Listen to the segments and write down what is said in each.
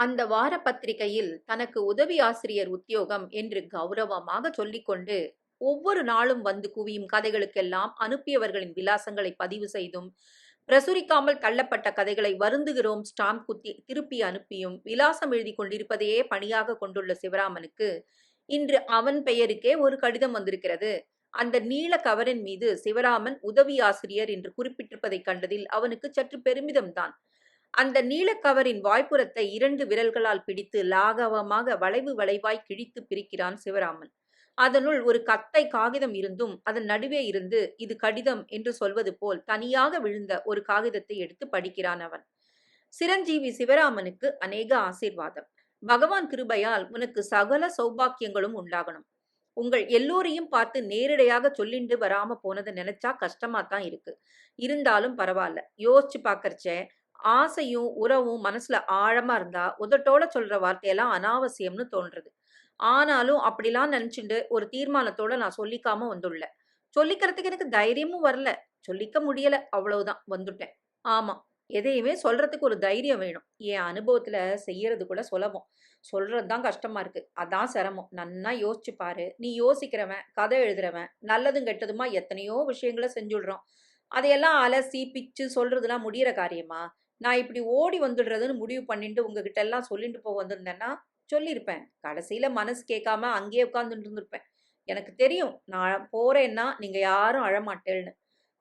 அந்த வார பத்திரிகையில் தனக்கு உதவி ஆசிரியர் உத்தியோகம் என்று கௌரவமாக சொல்லிக்கொண்டு ஒவ்வொரு நாளும் வந்து குவியும் கதைகளுக்கெல்லாம் அனுப்பியவர்களின் விலாசங்களை பதிவு செய்தும் பிரசுரிக்காமல் தள்ளப்பட்ட கதைகளை வருந்துகிறோம் ஸ்டாம்ப் குத்தி திருப்பி அனுப்பியும் விலாசம் எழுதி கொண்டிருப்பதையே பணியாக கொண்டுள்ள சிவராமனுக்கு இன்று அவன் பெயருக்கே ஒரு கடிதம் வந்திருக்கிறது. அந்த நீல கவரின் மீது சிவராமன் உதவி ஆசிரியர் என்று குறிப்பிட்டிருப்பதைக் கண்டதில் அவனுக்கு சற்று பெருமிதம்தான். அந்த நீலக்கவரின் வாய்ப்புறத்தை இரண்டு விரல்களால் பிடித்து லாகவமாக வளைவு வளைவாய் கிழித்து பிரிக்கிறான் சிவராமன். அதனுள் ஒரு கத்தை காகிதம் இருந்தும் அதன் நடுவே இருந்து இது கடிதம் என்று சொல்வது போல் தனியாக விழுந்த ஒரு காகிதத்தை எடுத்து படிக்கிறான் அவன். சிரஞ்சீவி சிவராமனுக்கு அநேக ஆசீர்வாதம். பகவான் கிருபையால் உனக்கு சகல சௌபாக்கியங்களும் உண்டாகணும். உங்கள் எல்லோரையும் பார்த்து நேரடியாக சொல்லிண்டு வராம போனதை நினைச்சா கஷ்டமா தான் இருக்கு. இருந்தாலும் பரவாயில்ல யோசிச்சு பாக்கறச்சே ஆசையும் உறவும் மனசுல ஆழமா இருந்தா உதட்டோட சொல்ற வார்த்தையெல்லாம் அனாவசியம்னு தோன்றது ஆனாலும் அப்படிலாம் நினைச்சுட்டு ஒரு தீர்மானத்தோட நான் சொல்லிக்காம வந்துள்ளேன் சொல்லிக்கிறதுக்கு எனக்கு தைரியமும் வரல. சொல்லிக்க முடியல. அவ்வளவுதான். வந்துட்டேன். ஆமா. எதையுமே சொல்றதுக்கு ஒரு தைரியம் வேணும். என் அனுபவத்துல செய்யறது கூட சுலபம். சொல்றது தான் கஷ்டமா இருக்கு. அதான் சிரமம். நன்னா யோசிச்சு பாரு. நீ யோசிக்கிறவன் கதை எழுதுறவன் நல்லதும் கெட்டதுமா எத்தனையோ விஷயங்களை செஞ்சுடுறோம். அதையெல்லாம் அலசி பிச்சு சொல்றதுலாம் முடியிற காரியமா? நான் இப்படி ஓடி வந்துடுறதுன்னு முடிவு பண்ணிட்டு உங்ககிட்ட எல்லாம் சொல்லிட்டு போக வந்திருந்தேன்னா சொல்லியிருப்பேன். கடைசியில் மனசு கேட்காம அங்கேயே உட்காந்துட்டு இருந்திருப்பேன். எனக்கு தெரியும் நான் போறேன்னா நீங்கள் யாரும் அழமாட்டேன்னு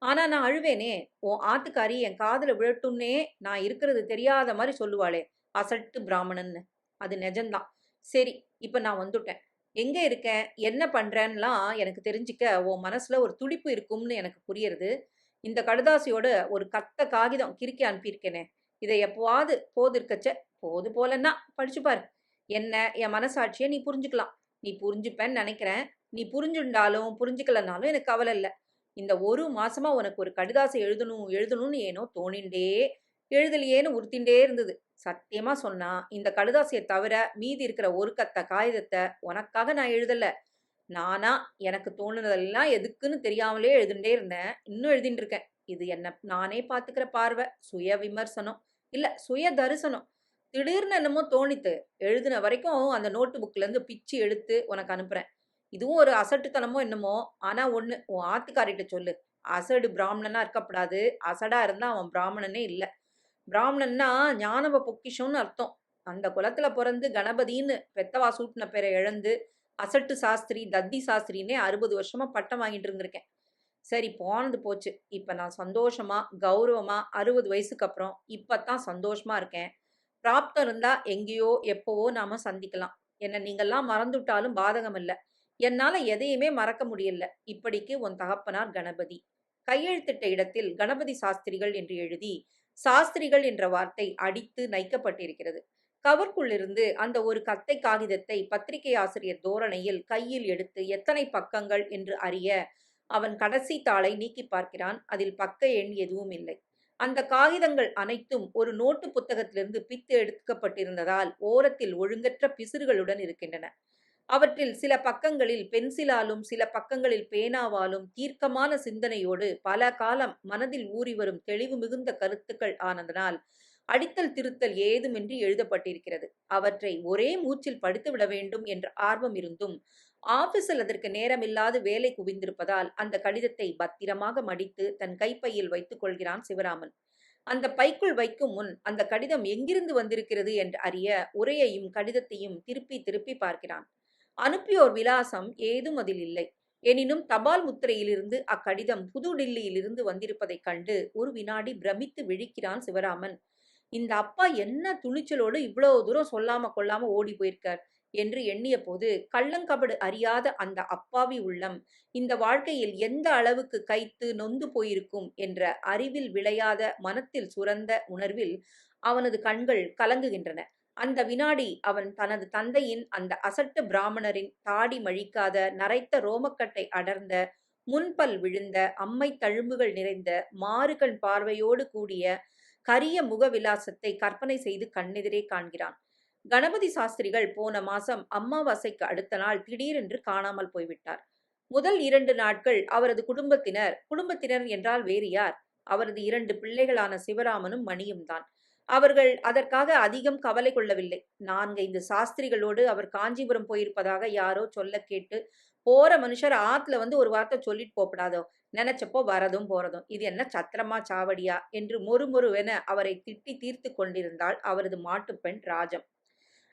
ஆனால் நான் அழுவேனே. உன் ஆத்துக்காரி என் காதில் விழட்டும்னே நான் இருக்கிறது தெரியாத மாதிரி சொல்லுவாளே அசட்டு பிராமணன்னு. அது நிஜம்தான். சரி இப்போ நான் வந்துட்டேன். எங்கே இருக்கேன்? என்ன பண்றேன்லாம் எனக்கு தெரிஞ்சுக்க உன் மனசில் ஒரு துடிப்பு இருக்கும்னு எனக்கு புரியுறது. இந்த கடுதாசியோட ஒரு கத்த காகிதம் கிறுக்கி அனுப்பியிருக்கேனே இதை எப்போவாது போது இருக்கச்ச போது போலன்னா படிச்சு பாரு. என்ன என் மனசாட்சியை நீ புரிஞ்சுக்கலாம். நீ புரிஞ்சுப்பேன்னு நினைக்கிறேன். நீ புரிஞ்சுண்டாலும் புரிஞ்சுக்கலனாலும் எனக்கு கவலை இல்லை. இந்த ஒரு மாசமா உனக்கு ஒரு கடிதாசை எழுதணும் எழுதணும்னு ஏனோ தோணிண்டே எழுதலையேன்னு உறுத்திண்டே இருந்தது. சத்தியமா சொன்னா இந்த கடுதாசியை தவிர மீதி இருக்கிற ஒரு கத்த காகிதத்தை உனக்காக நான் எழுதல. நானா எனக்கு தோணுனதெல்லாம் எதுக்குன்னு தெரியாமலே எழுதுகிட்டே இருந்தேன். இன்னும் எழுதிட்டு இருக்கேன். இது என்ன நானே பார்த்துக்கிற பார்வை. சுய விமர்சனம். இல்லை சுய தரிசனம். திடீர்னு என்னமோ தோணித்து எழுதின வரைக்கும் அந்த நோட்டு புக்லேருந்து பிச்சு எடுத்து உனக்கு அனுப்புகிறேன் இதுவும் ஒரு அசட்டுத்தனமோ என்னமோ ஆனால் ஒன்று உன் ஆத்துக்காரிட்ட சொல்லு. அசடு பிராமணனாக இருக்கப்படாது. அசடாக இருந்தால் அவன் பிராமணனே இல்லை. பிராமணன்னா ஞானவ பொக்கிஷம்னு அர்த்தம். அந்த குளத்தில் பிறந்து கணபதின்னு பெத்தவா சூட்டின பேரை இழந்து அசட்டு சாஸ்திரி தத்தி சாஸ்திரின்னே அறுபது வருஷமா பட்டம் வாங்கிட்டு இருந்திருக்கேன். சரி போனது போச்சு. இப்போ நான் சந்தோஷமா கௌரவமா அறுபது வயசுக்கு அப்புறம் இப்பதான் சந்தோஷமா இருக்கேன். பிராப்தம் இருந்தா எங்கேயோ எப்போவோ நாம சந்திக்கலாம். என்ன நீங்கள்லாம் மறந்துவிட்டாலும் பாதகம் இல்லை என்னால எதையுமே மறக்க முடியல. இப்படிக்கு உன் தகப்பனார் கணபதி. கையெழுத்திட்ட இடத்தில் கணபதி சாஸ்திரிகள் என்று எழுதி சாஸ்திரிகள் என்ற வார்த்தை அடித்து நைக்கப்பட்டிருக்கிறது. கவர்க்குள்ளிருந்து அந்த ஒரு கத்தை காகிதத்தை பத்திரிகை ஆசிரியர் தோரணையில் கையில் எடுத்து எத்தனை பக்கங்கள் என்று அறிய அவன் கடைசி தாளை நீக்கி பார்க்கிறான். அதில் பக்க எண் எதுவும் இல்லை. அந்த காகிதங்கள் அனைத்தும் ஒரு நோட்டு புத்தகத்திலிருந்து பித்து எடுக்கப்பட்டிருந்ததால் ஓரத்தில் ஒழுங்கற்ற பிசிறுகளுடன் இருக்கின்றன. அவற்றில் சில பக்கங்களில் பென்சிலாலும் சில பக்கங்களில் பேனாவாலும் தீர்க்கமான சிந்தனையோடு பல காலம் மனதில் ஊறி வரும் தெளிவு மிகுந்த கருத்துக்கள் ஆனதனால் அடித்தல் திருத்தல் ஏதுமின்றி எழுதப்பட்டிருக்கிறது. அவற்றை ஒரே மூச்சில் படித்துவிட வேண்டும் என்ற ஆர்வம் இருந்தும் ஆபீஸில் அதற்கு நேரமில்லாது வேலை குவிந்திருப்பதால் அந்த கடிதத்தை பத்திரமாக மடித்து தன் கைப்பையில் வைத்துக் கொள்கிறான் சிவராமன். அந்த பைக்குள் வைக்கும் முன் அந்த கடிதம் எங்கிருந்து வந்திருக்கிறது என்று அறிய உரையையும் கடிதத்தையும் திருப்பி திருப்பி பார்க்கிறான். அனுப்பியோர் விலாசம் ஏதும் அதில் இல்லை. எனினும் தபால் முத்திரையிலிருந்து அக்கடிதம் புதுடில்லியிலிருந்து வந்திருப்பதைக் கண்டு ஒரு வினாடி பிரமித்து விழிக்கிறான் சிவராமன். இந்த அப்பா என்ன துணிச்சலோடு இவ்வளவு தூரம் சொல்லாம கொள்ளாம ஓடி போயிருக்கார் என்று எண்ணிய போது கள்ளங்கபடு அறியாத அந்த அப்பாவி உள்ளம் இந்த வாழ்க்கையில் எந்த அளவுக்கு கைத்து நொந்து போயிருக்கும் என்ற அறிவில் விளையாத மனத்தில் சுரந்த உணர்வில் அவனது கண்கள் கலங்குகின்றன. அந்த வினாடி அவன் தனது தந்தையின் அந்த அசட்டு பிராமணரின் தாடி மழிக்காத நரைத்த ரோமக்கட்டை அடர்ந்த முன்பல் விழுந்த அம்மை தழும்புகள் நிறைந்த மாறுகண் பார்வையோடு கூடிய கரிய முகவிலாசத்தை கற்பனை செய்து கண்ணெதிரே காண்கிறான். கணபதி சாஸ்திரிகள் போன மாசம் அம்மாவாசைக்கு அடுத்த நாள் திடீரென்று காணாமல் போய்விட்டார். முதல் இரண்டு நாட்கள் அவரது குடும்பத்தினர் குடும்பத்தினர் என்றால் வேறு யார்? அவரது இரண்டு பிள்ளைகளான சிவராமனும் மணியும் தான். அவர்கள் அதற்காக அதிகம் கவலை கொள்ளவில்லை. நான்கைந்து சாஸ்திரிகளோடு அவர் காஞ்சிபுரம் போயிருப்பதாக யாரோ சொல்ல கேட்டு போற மனுஷர் ஆற்றுல வந்து ஒரு வார்த்தை சொல்லிட்டு போகப்படாதோ? நினைச்சப்போ வரதும் போறதும். இது என்ன சத்திரமா சாவடியா? என்று மொறுமொறுவென அவரை திட்டி தீர்த்து கொண்டிருந்தாள் அவரது மாட்டுப்பெண் ராஜம்.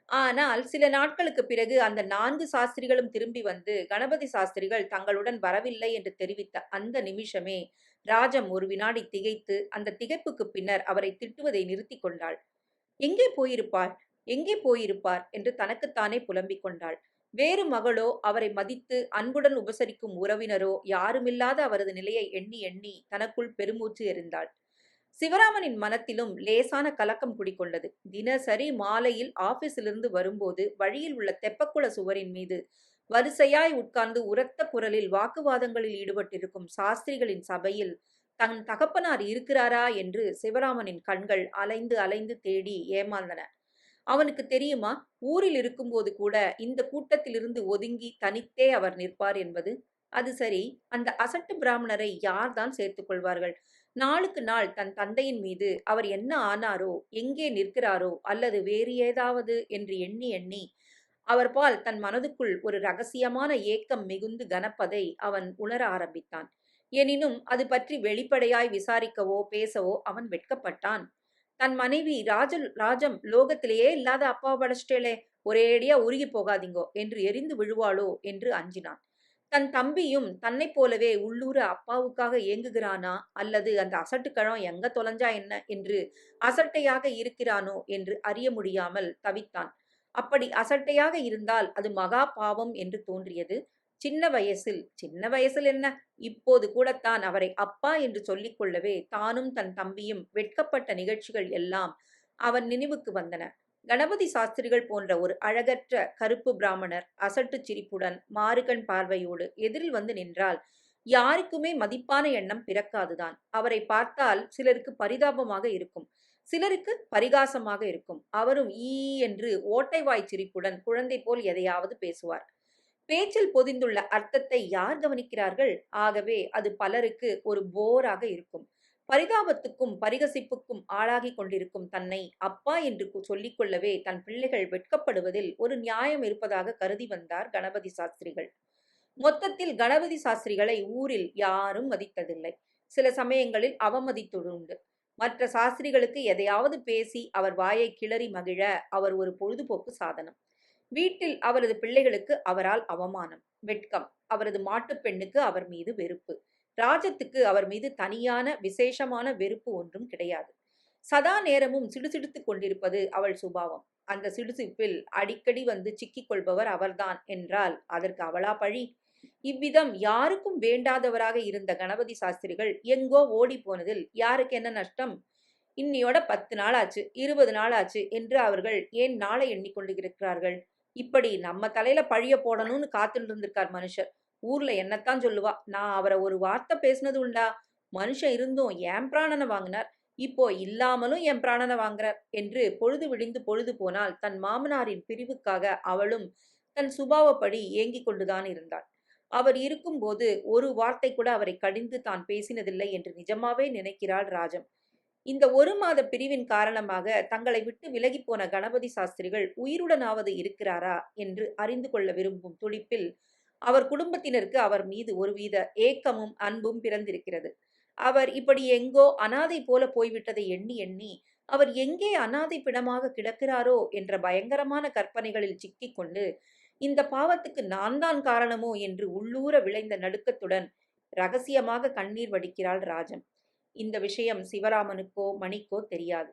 ஆனால் சில நாட்களுக்கு பிறகு அந்த நான்கு சாஸ்திரிகளும் திரும்பி வந்து கணபதி சாஸ்திரிகள் தங்களுடன் வரவில்லை என்று தெரிவித்த அந்த நிமிஷமே ராஜம் ஒரு வினாடி திகைத்து அந்த திகைப்புக்கு பின்னர் அவரை திட்டுவதை நிறுத்தி கொண்டாள். எங்கே போயிருப்பார்? எங்கே போயிருப்பார்? என்று தனக்குத்தானே புலம்பிக் கொண்டாள். வேறு மகளோ அவரை மதித்து அன்புடன் உபசரிக்கும் உறவினரோ யாருமில்லாத அவரது நிலையை எண்ணி எண்ணி தனக்குள் பெருமூச்சு எறிந்தாள். சிவராமனின் மனத்திலும் லேசான கலக்கம் குடிக்கொண்டது தினசரி மாலையில் ஆபீஸிலிருந்து வரும்போது வழியில் உள்ள தெப்பக்குள சுவரின் மீது வரிசையாய் உட்கார்ந்து உரத்த குரலில் வாக்குவாதங்களில் ஈடுபட்டிருக்கும் சாஸ்திரிகளின் சபையில் தன் தகப்பனார் இருக்கிறாரா என்று சிவராமனின் கண்கள் அலைந்து அலைந்து தேடி ஏமாந்தன. அவனுக்கு தெரியுமா? ஊரில் இருக்கும்போது கூட இந்த கூட்டத்திலிருந்து ஒதுங்கி தனித்தே அவர் நிற்பார் என்பது? அது சரி அந்த அசட்டு பிராமணரை யார்தான் சேர்த்துக் கொள்வார்கள்? நாளுக்கு நாள் தன் தந்தையின் மீது அவர் என்ன ஆனாரோ எங்கே நிற்கிறாரோ அல்லது வேறு ஏதாவது என்று எண்ணி எண்ணி அவர் பால் தன் மனதுக்குள் ஒரு ரகசியமான ஏக்கம் மிகுந்து கனப்பதை அவன் உணர ஆரம்பித்தான். எனினும் அது பற்றி வெளிப்படையாய் விசாரிக்கவோ பேசவோ அவன் வெட்கப்பட்டான். தன் மனைவி ராஜல் ராஜம் லோகத்திலேயே இல்லாத அப்பாவை படைச்சிட்டேளே ஒரேடியா உருகி போகாதீங்கோ என்று எரிந்து விழுவாளோ என்று அஞ்சினான். தன் தம்பியும் தன்னைப் போலவே உள்ளூர அப்பாவுக்காக ஏங்குகிறானா? அல்லது அந்த அசட்டுக்கழம் எங்க தொலைஞ்சா என்ன? என்று அசட்டையாக இருக்கிறானோ என்று அறிய முடியாமல் தவித்தான். அப்படி அசட்டையாக இருந்தால் அது மகா பாவம் என்று தோன்றியது. சின்ன வயசில் சின்ன வயசில் என்ன? இப்போது கூடத்தான் அவரை அப்பா என்று சொல்லிக் கொள்ளவே தானும் தன் தம்பியும் வெட்கப்பட்ட நிகழ்ச்சிகள் எல்லாம் அவன் நினைவுக்கு வந்தன. கணபதி சாஸ்திரிகள் போன்ற ஒரு அழகற்ற கருப்பு பிராமணர் அசட்டு சிரிப்புடன் மாறுகண் பார்வையோடு எதிரில் வந்து நின்றால் யாருக்குமே மதிப்பான எண்ணம் பிறக்காதுதான். அவரை பார்த்தால் சிலருக்கு பரிதாபமாக இருக்கும். சிலருக்கு பரிகாசமாக இருக்கும். அவரும் ஈ என்று ஓட்டை வாய் சிரிப்புடன் குழந்தை போல் எதையாவது பேசுவார். பேச்சில் பொதிந்துள்ள அர்த்தத்தை யார் கவனிக்கிறார்கள்? ஆகவே அது பலருக்கு ஒரு போராக இருக்கும். பரிதாபத்துக்கும் பரிகசிப்புக்கும் ஆளாகி கொண்டிருக்கும் தன்னை அப்பா என்று சொல்லிக் கொள்ளவே தன் பிள்ளைகள் வெட்கப்படுவதில் ஒரு நியாயம் இருப்பதாக கருதி வந்தார் கணபதி சாஸ்திரிகள். மொத்தத்தில் கணபதி சாஸ்திரிகளை ஊரில் யாரும் மதித்ததில்லை. சில சமயங்களில் அவமதித்துண்டு மற்ற சாஸ்திரிகளுக்கு எதையாவது பேசி அவர் வாயை கிளறி மகிழ அவர் ஒரு பொழுதுபோக்கு சாதனம். வீட்டில் அவரது பிள்ளைகளுக்கு அவரால் அவமானம் வெட்கம். அவரது மாட்டுப் பெண்ணுக்கு அவர் மீது வெறுப்பு. ராஜத்துக்கு அவர் மீது தனியான விசேஷமான வெறுப்பு ஒன்றும் கிடையாது. சதா நேரமும் சிடுசிடுத்துக் கொண்டிருப்பது அவள் சுபாவம். அந்த சிடுசிப்பில் அடிக்கடி வந்து சிக்கிக் கொள்பவர் அவர்தான் என்றால் அதற்கு அவளா பழி? இவ்விதம் யாருக்கும் வேண்டாதவராக இருந்த கணபதி சாஸ்திரிகள் எங்கோ ஓடி போனதில் யாருக்கு என்ன நஷ்டம்? இன்னையோட பத்து நாள் ஆச்சு இருபது நாள் ஆச்சு என்று அவர்கள் ஏன் நாளை எண்ணிக்கொண்டு இருக்கிறார்கள் இப்படி நம்ம தலையில பழிய போடணும்னு காத்துட்டு இருந்திருக்கார் மனுஷர். ஊர்ல என்னத்தான் சொல்லுவா? நான் அவரை ஒரு வார்த்தை பேசினது உண்டா? மனுஷன் இருந்தும் என் பிராணனை வாங்கினார். இப்போ இல்லாமலும் என் பிராணனை வாங்குறார் என்று பொழுது விடிந்து பொழுது போனால் தன் மாமனாரின் பிரிவுக்காக அவளும் தன் சுபாவப்படி ஏங்கிக் கொண்டுதான் இருந்தாள். அவர் இருக்கும்போது ஒரு வார்த்தை கூட அவரை கடிந்து தான் பேசினதில்லை என்று நிஜமாவே நினைக்கிறாள் ராஜம். இந்த ஒரு மாத பிரிவின் காரணமாக தங்களை விட்டு விலகி போன கணபதி சாஸ்திரிகள் உயிருடனாவது இருக்கிறாரா என்று அறிந்து கொள்ள விரும்பும் துடிப்பில் அவர் குடும்பத்தினருக்கு அவர் மீது ஒருவித ஏக்கமும் அன்பும் பிறந்திருக்கிறது. அவர் இப்படி எங்கோ அனாதை போல போய்விட்டதை எண்ணி எண்ணி அவர் எங்கே அனாதை பிணமாக கிடக்கிறாரோ என்ற பயங்கரமான கற்பனைகளில் சிக்கிக்கொண்டு இந்த பாவத்துக்கு நான் தான் காரணமோ? என்று உள்ளூர விளைந்த நடுக்கத்துடன் ரகசியமாக கண்ணீர் வடிக்கிறாள் ராஜம் இந்த விஷயம் சிவராமனுக்கோ மணிக்கோ தெரியாது.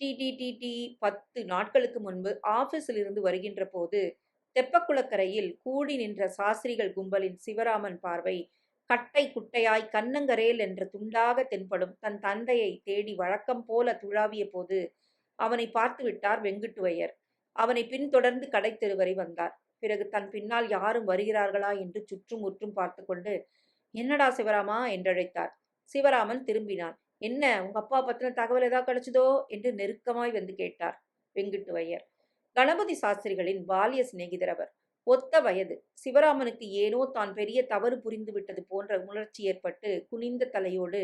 டிடிடிடி பத்து நாட்களுக்கு முன்பு ஆபீஸில் இருந்து வருகின்ற போது தெப்பக்குளக்கரையில் கூடி நின்ற சாஸ்திரிகள் கும்பலின் சிவராமன் பார்வை கட்டை குட்டையாய் கண்ணங்கரேல் என்ற துண்டாக தென்படும் தன் தந்தையை தேடி வழக்கம் போல துழாவிய போது அவனை பார்த்து விட்டார் வெங்குட்டுவையர். அவனை பின்தொடர்ந்து கடை தெருவரை வந்தார். பிறகு தன் பின்னால் யாரும் வருகிறார்களா என்று சுற்றும் முற்றும் பார்த்து கொண்டு என்னடா சிவராமா? என்றழைத்தார். சிவராமன் திரும்பினான். என்ன உங்க அப்பா பத்தின தகவல் ஏதாவது கிடைச்சதோ? என்று நெருக்கமாய் வந்து கேட்டார் வெங்குட்டுவையர். கணபதி சாஸ்திரிகளின் பாலிய சிநேகிதர் அவர். ஒத்த வயது. சிவராமனுக்கு ஏனோ தான் பெரிய தவறு புரிந்து விட்டது போன்ற உணர்ச்சி ஏற்பட்டு குனிந்த தலையோடு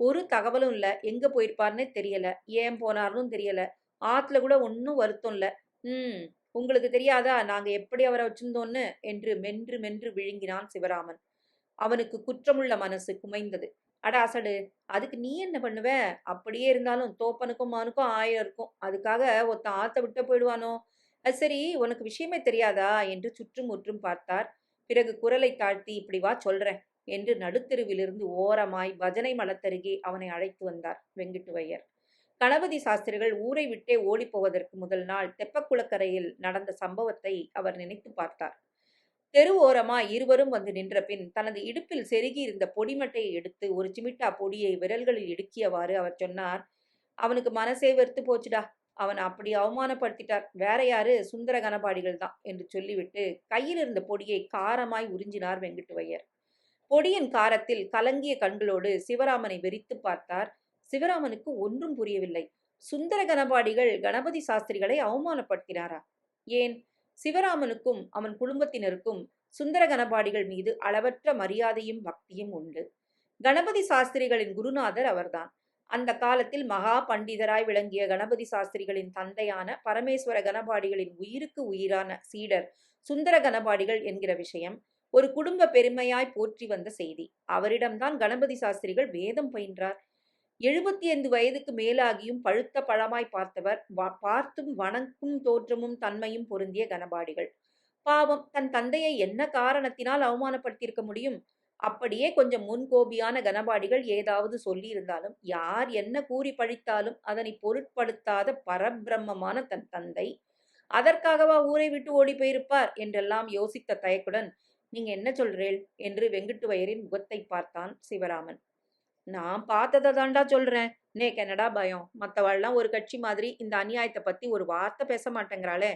ஒரு தகவலும் இல்ல. எங்க போயிருப்பார்னே தெரியல. ஏன் போனார்னு தெரியல. ஆத்துல கூட ஒன்னும் வருத்தம் இல்ல. ம் உங்களுக்கு தெரியாதா? நாங்க எப்படி அவரை வச்சிருந்தோன்னு? என்று மென்று மென்று விழுங்கினான் சிவராமன். அவனுக்கு குற்றமுள்ள மனசு குமைந்தது. அட அசடு. அதுக்கு நீ என்ன பண்ணுவ? அப்படியே இருந்தாலும் தோப்பனுக்கும் மானுக்கும் ஆயிரம் இருக்கும். அதுக்காக ஒத்த ஆத்த விட்டு போயிடுவானோ? அது சரி உனக்கு விஷயமே தெரியாதா? என்று சுற்றும் முற்றும் பார்த்தார். பிறகு குரலை தாழ்த்தி இப்படி வா சொல்றேன் என்று நடுத்தெருவிலிருந்து ஓரமாய் பஜனை மலத்தருகே அவனை அழைத்து வந்தார் வெங்கிட்டுவையர். கணபதி சாஸ்திரிகள் ஊரை விட்டே ஓடிப்போவதற்கு முதல் நாள் தெப்பக்குளக்கரையில் நடந்த சம்பவத்தை அவர் நினைத்து பார்த்தார். தெரு இருவரும் வந்து நின்ற பின் தனது இடுப்பில் செருகி இருந்த பொடிமட்டையை எடுத்து ஒரு சிமிட்டா பொடியை விரல்களில் இடுக்கியவாறு அவர் சொன்னார் அவனுக்கு மனசே வெறுத்து போச்சுடா. அவன் அப்படி அவமானப்படுத்திட்டார் வேற யாரு? சுந்தர கனபாடிகள் தான் என்று சொல்லிவிட்டு கையில் இருந்த பொடியை காரமாய் உறிஞ்சினார் வெங்கட்டுவையர். பொடியின் காரத்தில் கலங்கிய கண்களோடு சிவராமனை வெறித்து பார்த்தார். சிவராமனுக்கு ஒன்றும் புரியவில்லை. சுந்தர கணபாடிகள் கணபதி சாஸ்திரிகளை அவமானப்படுத்தினாரா? ஏன்? சிவராமனுக்கும் அவன் குடும்பத்தினருக்கும் சுந்தர கணபாடிகள் மீது அளவற்ற மரியாதையும் பக்தியும் உண்டு. கணபதி சாஸ்திரிகளின் குருநாதர் அவர்தான். அந்த காலத்தில் மகா பண்டிதராய் விளங்கிய கணபதி சாஸ்திரிகளின் தந்தையான பரமேஸ்வர கணபாடிகளின் உயிருக்கு உயிரான சீடர் சுந்தர கணபாடிகள் என்கிற விஷயம் ஒரு குடும்ப பெருமையாய் போற்றி வந்த செய்தி. அவரிடம்தான் கணபதி சாஸ்திரிகள் வேதம் பயின்றார். எழுபத்தி ஐந்து வயதுக்கு மேலாகியும் பழுத்த பழமாய் பார்த்தவர் வ- பார்த்தும் வணக்கும் தோற்றமும் தன்மையும் பொருந்திய கனபாடிகள். பாவம் தன் தந்தையை என்ன காரணத்தினால் அவமானப்படுத்தியிருக்க முடியும்? அப்படியே கொஞ்சம் முன்கோபியான கனபாடிகள் ஏதாவது சொல்லியிருந்தாலும் யார் என்ன கூறி பழித்தாலும் அதனை பொருட்படுத்தாத பரபிரம்மமான தன் தந்தை. அதற்காகவா ஊரை விட்டு ஓடி போயிருப்பார்? என்றெல்லாம் யோசித்த தயக்குடன் நீங்க என்ன சொல்றேள்? என்று வெங்கட்டுவயரின் முகத்தை பார்த்தான் சிவராமன். நான் பார்த்ததை தாண்டா சொல்றேன். நே என்னடா பயம்? மத்தவாள்லாம் ஒரு கட்சி மாதிரி இந்த அநியாயத்தை பத்தி ஒரு வார்த்தை பேச மாட்டேங்கிறாளே.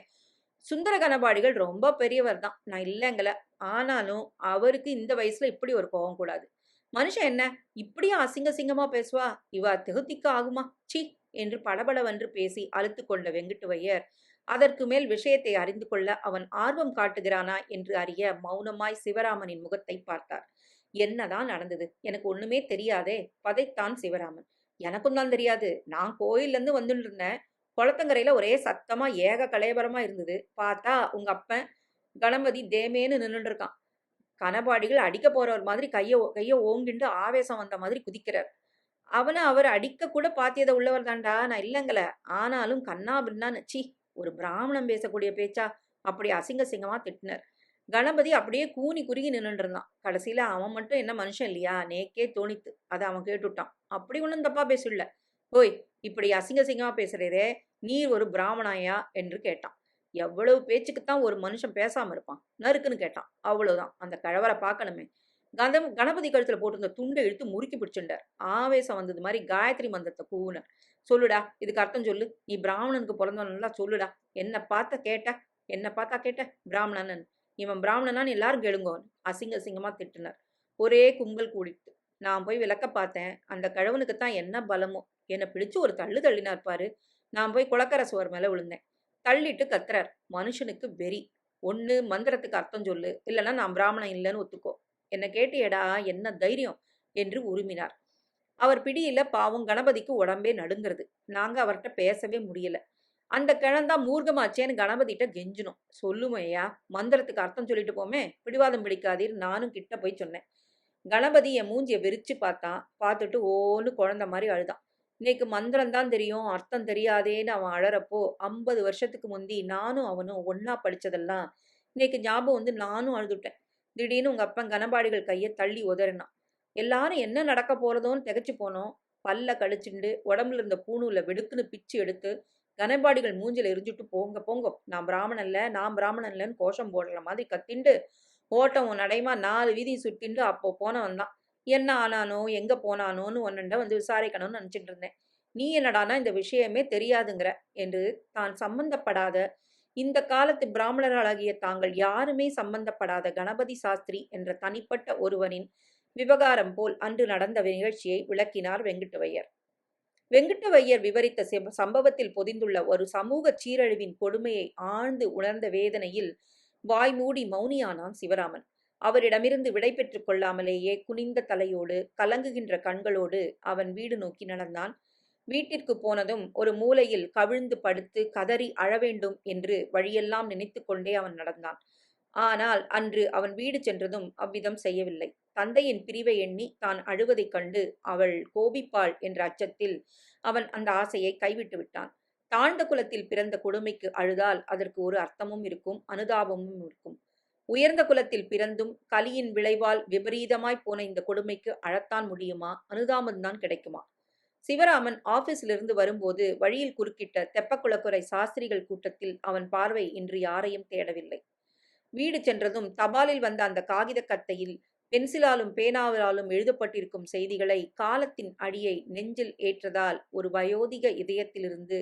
சுந்தர கனபாடிகள் ரொம்ப பெரியவர் தான். நான் இல்லைங்கல. ஆனாலும் அவருக்கு இந்த வயசுல இப்படி ஒரு கோவம் கூடாது. மனுஷன் என்ன? இப்படியும் அசிங்க சிங்கமா பேசுவா? இவா திகுதிக்க ஆகுமா? சி என்று படபடவென்று பேசி அழுத்து கொண்ட வெங்கட்டுவையர் அதற்கு மேல் விஷயத்தை அறிந்து கொள்ள அவன் ஆர்வம் காட்டுகிறானா என்று அறிய மௌனமாய் சிவராமனின் முகத்தை பார்த்தார். என்னதான் நடந்தது? எனக்கு ஒண்ணுமே தெரியாதே. பதைத்தான் சிவராமன். எனக்கும் தான் தெரியாது. நான் கோயில்லேருந்து வந்துட்டு இருந்தேன் குளத்தங்கரையில ஒரே சத்தமா ஏக கலையபரமா இருந்தது. பார்த்தா உங்க அப்பன் கணபதி தேமேன்னு நின்றுட்டு இருக்கான் கனபாடிகள் அடிக்க போறவர் மாதிரி கைய கைய ஓங்கிண்டு ஆவேசம் வந்த மாதிரி குதிக்கிறார். அவனை அவர் அடிக்க கூட பாத்தியதை உள்ளவர் தான்டா நான் இல்லைங்கள ஆனாலும் கண்ணா பின்னான்னு. சி ஒரு பிராமணம் பேசக்கூடிய பேச்சா? அப்படி அசிங்க சிங்கமா திட்டினர். கணபதி அப்படியே கூனி குறுகி நின்றுருந்தான் இருந்தான். கடைசியில அவன் மட்டும் என்ன மனுஷன் இல்லையா? நேக்கே தோணித்து. அதை அவன் கேட்டுட்டான். அப்படி ஒன்றும் தப்பா பேசல. ஓய் இப்படி அசிங்க சிங்கமா பேசுறதே நீ ஒரு பிராமணாயா? என்று கேட்டான். எவ்வளவு பேச்சுக்குத்தான் ஒரு மனுஷன் பேசாம இருப்பான்? நறுக்குன்னு கேட்டான். அவ்வளவுதான். அந்த கழவரை பார்க்கணுமே. கந்தம் கணபதி கழுத்துல போட்டிருந்த துண்டை இழுத்து முறுக்கி பிடிச்சுண்டார் ஆவேசம் வந்தது மாதிரி காயத்ரி மந்திரத்தை கூவுனர். சொல்லுடா இதுக்கு அர்த்தம் சொல்லு. நீ பிராமணனுக்கு பிறந்தவன்லாம் சொல்லுடா. என்ன பார்த்த கேட்ட? என்ன பார்த்தா கேட்ட? பிராமணன். இவன் பிராமணனான்னு எல்லாரும் கெடுங்கோன்னு அசிங்க அசிங்கமாக திட்டினார். ஒரே கும்பல் கூடிட்டு நான் போய் விளக்க பார்த்தேன் அந்த கழவனுக்கு தான் என்ன பலமோ என்னை பிடிச்சு ஒரு தள்ளு தள்ளினார் பாரு. நான் போய் குளக்கர சுவர் மேலே விழுந்தேன். தள்ளிட்டு கத்துறார் மனுஷனுக்கு வெறி. ஒன்று மந்திரத்துக்கு அர்த்தம் சொல்லு இல்லைன்னா நான் பிராமணன் இல்லைன்னு ஒத்துக்கோ. என்னை கேட்டியடா என்ன தைரியம்? என்று உருமினார். அவர் பிடியில பாவம் கணபதிக்கு உடம்பே நடுங்கிறது. நாங்கள் அவர்கிட்ட பேசவே முடியல. அந்த கிழந்தான் மூர்க்கமாச்சேன்னு கணபதிட்ட கெஞ்சினோம். சொல்லுமையா மந்திரத்துக்கு அர்த்தம் சொல்லிட்டு போமே பிடிவாதம் பிடிக்காதீர் நானும் கிட்ட போய் சொன்னேன். கணபதி என் மூஞ்சியை விரிச்சு பார்த்தான் பார்த்துட்டு ஓன்னு குழந்த மாதிரி அழுதான். இன்னைக்கு மந்திரம் தான் தெரியும் அர்த்தம் தெரியாதேன்னு அவன் அழறப்போ ஐம்பது வருஷத்துக்கு முந்தி நானும் அவனும் ஒன்னா படித்ததெல்லாம் இன்னைக்கு ஞாபகம் வந்து நானும் அழுதுட்டேன். திடீர்னு உங்கள் அப்பன் கனபாடிகள் கையை தள்ளி உதறினான். எல்லாரும் என்ன நடக்க போகிறதோன்னு திகச்சு போனோம். பல்ல கழிச்சுண்டு உடம்புல இருந்த பூணூல வெடுக்குன்னு பிச்சு எடுத்து கனபாடிகள் மூஞ்சில எரிஞ்சுட்டு போங்க போங்க. நான் பிராமணன் நான் பிராமணன் இல்லைன்னு கோஷம் போடுற மாதிரி கத்திண்டு ஓட்டம் உன் நடைமா நாலு வீதி சுத்திண்டு அப்போ போனவன் தான் என்ன ஆனானோ எங்க போனானோன்னு ஒன்னண்ட வந்து விசாரிக்கணும்னு நினச்சிட்டு இருந்தேன். நீ என்னடானா இந்த விஷயமே தெரியாதுங்கிற என்று தான் சம்பந்தப்படாத இந்த காலத்து பிராமணர்களாகிய தாங்கள் யாருமே சம்பந்தப்படாத கணபதி சாஸ்திரி என்ற தனிப்பட்ட ஒருவனின் விவகாரம் போல் அன்று நடந்த நிகழ்ச்சியை விளக்கினார் வெங்கட்டுவையர். வெங்கடவையர் விவரித்த சம்பவத்தில் பொதிந்துள்ள ஒரு சமூக சீரழிவின் கொடுமையை ஆழ்ந்து உணர்ந்த வேதனையில் வாய்மூடி மௌனியானான் சிவராமன். அவரிடமிருந்து விடை பெற்றுக் கொள்ளாமலேயே குனிந்த தலையோடு கலங்குகின்ற கண்களோடு அவன் வீடு நோக்கி நடந்தான். வீட்டிற்கு போனதும் ஒரு மூலையில் கவிழ்ந்து படுத்து கதறி அழவேண்டும் என்று வழியெல்லாம் நினைத்து கொண்டே அவன் நடந்தான். ஆனால் அன்று அவன் வீடு சென்றதும் அவ்விதம் செய்யவில்லை. தந்தையின் பிரிவை எண்ணி தான் அழுவதைக் கண்டு அவள் கோபிப்பாள் என்ற அச்சத்தில் அவன் அந்த ஆசையை கைவிட்டு விட்டான். தாழ்ந்த குலத்தில் பிறந்த கொடுமைக்கு அழுதால் அதற்கு ஒரு அர்த்தமும் இருக்கும் அனுதாபமும் இருக்கும். உயர்ந்த குலத்தில் பிறந்தும் கலியின் விளைவால் விபரீதமாய் போன இந்த கொடுமைக்கு அழத்தான் முடியுமா? அனுதாபம்தான் கிடைக்குமா? சிவராமன் ஆபீஸிலிருந்து வரும்போது வழியில் குறுக்கிட்ட தெப்பக்குளக்குறை சாஸ்திரிகள் கூட்டத்தில் அவன் பார்வை இன்று யாரையும் தேடவில்லை. வீடு சென்றதும் தபாலில் வந்த அந்த காகித கத்தையில் பென்சிலாலும் பேனாவிலாலும் எழுதப்பட்டிருக்கும் செய்திகளை காலத்தின் அடியை நெஞ்சில் ஏற்றதால் ஒரு வயோதிக இதயத்திலிருந்து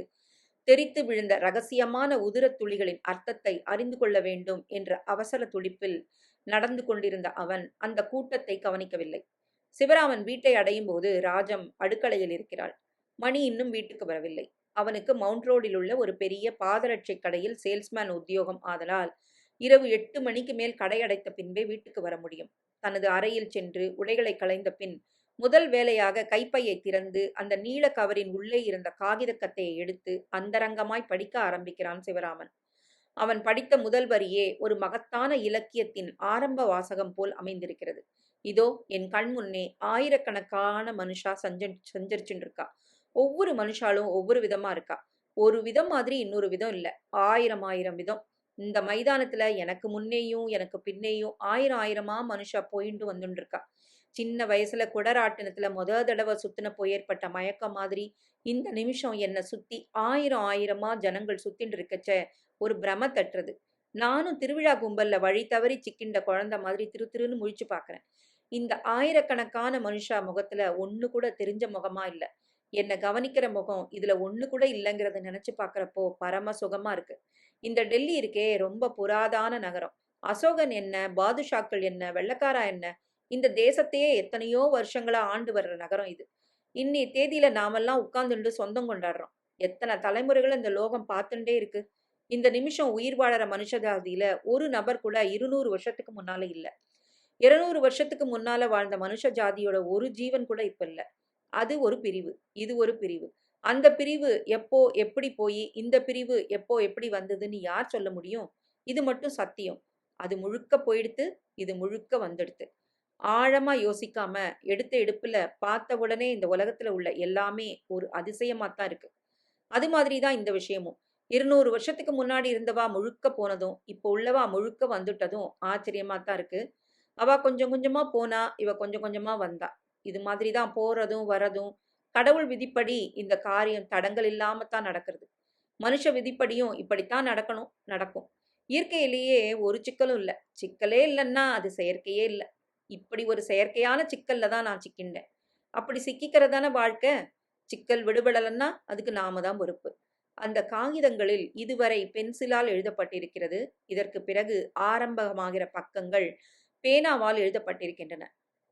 தெரித்து விழுந்த ரகசியமான உதிரத் துளிகளின் அர்த்தத்தை அறிந்து கொள்ள வேண்டும் என்ற அவசர துடிப்பில் நடந்து கொண்டிருந்த அவன் அந்த கூட்டத்தை கவனிக்கவில்லை. சிவராமன் வீட்டை அடையும் போது ராஜம் அடுக்கலையில் இருக்கிறாள். மணி இன்னும் வீட்டுக்கு வரவில்லை. அவனுக்கு மவுண்ட் ரோடில் உள்ள ஒரு பெரிய பாதரட்சை கடையில் சேல்ஸ்மேன் உத்தியோகம் ஆதலால் இரவு எட்டு மணிக்கு மேல் கடை அடைத்த பின்பே வீட்டுக்கு வர முடியும். தனது அறையில் சென்று உடைகளை களைந்த பின் முதல் வேலையாக கைப்பையை திறந்து அந்த நீல கவரின் உள்ளே இருந்த காகித கத்தையை எடுத்து அந்தரங்கமாய் படிக்க ஆரம்பிக்கிறான் சிவராமன். அவன் படித்த முதல் வரியே ஒரு மகத்தான இலக்கியத்தின் ஆரம்ப வாசகம் போல் அமைந்திருக்கிறது. இதோ என் கண் முன்னே ஆயிரக்கணக்கான மனுஷா சஞ்ச சஞ்சரிச்சுட்டு இருக்கா ஒவ்வொரு மனுஷாலும் ஒவ்வொரு விதமா இருக்கா. ஒரு விதம் மாதிரி இன்னொரு விதம் இல்ல. ஆயிரம் ஆயிரம் விதம். இந்த மைதானத்துல எனக்கு முன்னேயும் எனக்கு பின்னேயும் ஆயிரம் ஆயிரமா மனுஷா போயிட்டு வந்துட்டு இருக்கா சின்ன வயசுல குடராட்டினத்துல முத தடவை சுத்தினப்போ ஏற்பட்ட மயக்கம் மாதிரி இந்த நிமிஷம் என்னை சுத்தி ஆயிரம் ஆயிரமா ஜனங்கள் சுத்தின்னு இருக்கச்ச ஒரு பிரம தட்டுறது. நானும் திருவிழா கும்பல்ல வழி தவறி சிக்கின்ற குழந்தை மாதிரி திரு திருன்னு முழிச்சு பாக்குறேன். இந்த ஆயிரக்கணக்கான மனுஷா முகத்துல ஒண்ணு கூட தெரிஞ்ச முகமா இல்ல. என்னை கவனிக்கிற முகம் இதுல ஒண்ணு கூட இல்லைங்கிறத நினைச்சு பாக்குறப்போ பரம சுகமா இருக்கு. இந்த டெல்லி இருக்கே ரொம்ப புராதான நகரம். அசோகன் என்ன பாதுஷாக்கள் என்ன வெள்ளக்காரா என்ன? இந்த தேசத்தையே எத்தனையோ வருஷங்களா ஆண்டு வர்ற நகரம் இது. இன்னி தேதியில நாமெல்லாம் உட்கார்ந்துண்டு சொந்தம் கொண்டாடுறோம். எத்தனை தலைமுறைகளை இந்த லோகம் பார்த்துட்டே இருக்கு. இந்த நிமிஷம் உயிர் வாழற மனுஷ ஜாதியில ஒரு நபர் கூட இருநூறு வருஷத்துக்கு முன்னால இல்ல. இருநூறு வருஷத்துக்கு முன்னால வாழ்ந்த மனுஷ ஜாதியோட ஒரு ஜீவன் கூட இப்ப இல்ல. அது ஒரு பிரிவு. இது ஒரு பிரிவு. அந்த பிரிவு எப்போ எப்படி போய் இந்த பிரிவு எப்போ எப்படி வந்ததுன்னு யார் சொல்ல முடியும்? இது மட்டும் சத்தியம். அது முழுக்க போயிடுத்து இது முழுக்க வந்துடுத்து. ஆழமா யோசிக்காம எடுத்த எடுப்புல பார்த்த உடனே இந்த உலகத்துல உள்ள எல்லாமே ஒரு அதிசயமா தான் இருக்கு. அது மாதிரி தான் இந்த விஷயமும். இருநூறு வருஷத்துக்கு முன்னாடி இருந்தவா முழுக்க போனதும் இப்போ உள்ளவா முழுக்க வந்துட்டதும் ஆச்சரியமா தான் இருக்கு. அவ கொஞ்சம் கொஞ்சமா போனா இவ கொஞ்சம் கொஞ்சமா வந்தா. இது மாதிரி தான் போறதும் வரதும் கடவுள் விதிப்படி இந்த காரியம் தடங்கள் இல்லாம தான் நடக்கிறது. மனுஷ விதிப்படியும் இப்படித்தான் நடக்கணும் நடக்கும். இயற்கையிலேயே ஒரு சிக்கலும் இல்லை. சிக்கலே இல்லைன்னா அது செயற்கையே இல்லை. இப்படி ஒரு செயற்கையான சிக்கல்ல தான் நான் சிக்கின்றேன். அப்படி சிக்கிக்கிறதான வாழ்க்கை. சிக்கல் விடுபடலன்னா அதுக்கு நாம தான் பொறுப்பு. அந்த காகிதங்களில் இதுவரை பென்சிலால் எழுதப்பட்டிருக்கிறது. இதற்கு பிறகு ஆரம்பமாகிற பக்கங்கள் பேனாவால் எழுதப்பட்டிருக்கின்றன.